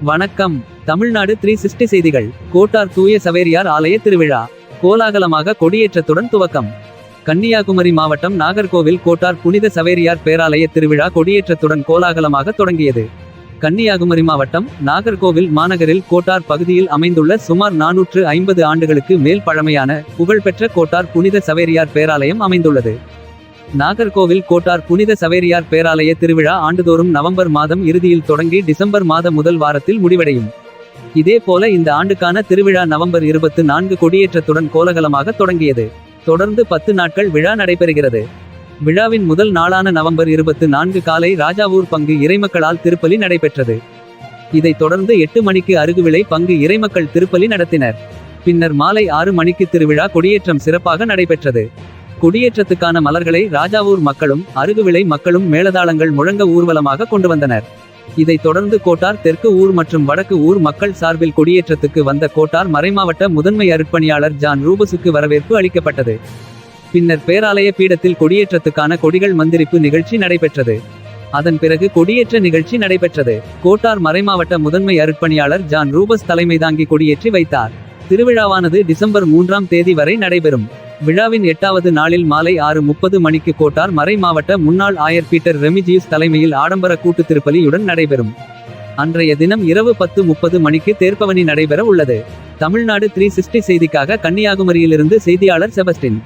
வணக்கம். Tamil Nadu three sixty செய்திகள். கோட்டார் தூய சவேரியார் ஆலய திருவிழா. கோலாகலமாக கொடியேற்றத்துடன் துவக்கம். கன்னியாகுமரி மாவட்டம் நாகர்கோவில் கோட்டார் புனித சவேரியார் பேராலய திருவிழா கொடியேற்றத்துடன் கோலாகலமாக தொடங்கியது. கன்னியாகுமரி மாவட்டம் நாகர்கோவில் மாநகரில் கோட்டார் பகுதியில் அமைந்துள்ள சுமார் நானூற்று ஐம்பது ஆண்டுகளுக்கு மேல் பழமையான புகழ்பெற்ற கோட்டார் புனித சவேரியார் பேராலயம் அமைந்துள்ளது. நாகர்கோவில் கோட்டார் புனித சவேரியார் பேராலய திருவிழா ஆண்டுதோறும் நவம்பர் மாதம் இறுதியில் தொடங்கி டிசம்பர் மாத முதல் வாரத்தில் முடிவடையும். இதேபோல இந்த ஆண்டுக்கான திருவிழா நவம்பர் இருபத்து நான்கு கொடியேற்றத்துடன் கோலகலமாக தொடங்கியது. தொடர்ந்து பத்து நாட்கள் விழா நடைபெறுகிறது. விழாவின் முதல் நாளான நவம்பர் இருபத்து நான்கு காலை ராஜாவூர் பங்கு இறைமக்களால் திருப்பலி நடைபெற்றது. இதைத் தொடர்ந்து எட்டு மணிக்கு அருகுவிளை பங்கு இறைமக்கள் திருப்பலி நடத்தினர். பின்னர் மாலை ஆறு மணிக்கு திருவிழா கொடியேற்றம் சிறப்பாக நடைபெற்றது. கொடியேற்றத்துக்கான மலர்களை ராஜாவூர் மக்களும் அருகுவிளை மக்களும் மேலதாளங்கள் முழங்க ஊர்வலமாக கொண்டு வந்தனர். இதைத் தொடர்ந்து கோட்டார் தெற்கு ஊர் மற்றும் வடக்கு ஊர் மக்கள் சார்பில் கொடியேற்றத்துக்கு வந்த கோட்டார் மறைமாவட்ட முதன்மை அருட்பணியாளர் ஜான் ரூபஸுக்கு வரவேற்பு அளிக்கப்பட்டது. பின்னர் பேராலய பீடத்தில் கொடியேற்றத்துக்கான கொடிகள் மந்திரிப்பு நிகழ்ச்சி நடைபெற்றது. அதன் பிறகு கொடியேற்ற நிகழ்ச்சி நடைபெற்றது. கோட்டார் மறைமாவட்ட முதன்மை அருட்பணியாளர் ஜான் ரூபஸ் தலைமை தாங்கி கொடியேற்றி வைத்தார். திருவிழாவானது டிசம்பர் மூன்றாம் தேதி வரை நடைபெறும். விழாவின் எட்டாவது நாளில் மாலை ஆறு முப்பது மணிக்கு கோட்டார் மறை மாவட்ட முன்னாள் ஆயர் பீட்டர் ரெமிஜியூஸ் தலைமையில் ஆடம்பர கூட்டு திருப்பலியுடன் நடைபெறும். அன்றைய தினம் இரவு பத்து முப்பது மணிக்கு தேர்ப்பவனி நடைபெற உள்ளது. தமிழ்நாடு த்ரீ சிக்ஸ்டி செய்திக்காக கன்னியாகுமரியிலிருந்து செய்தியாளர் செபஸ்டின்.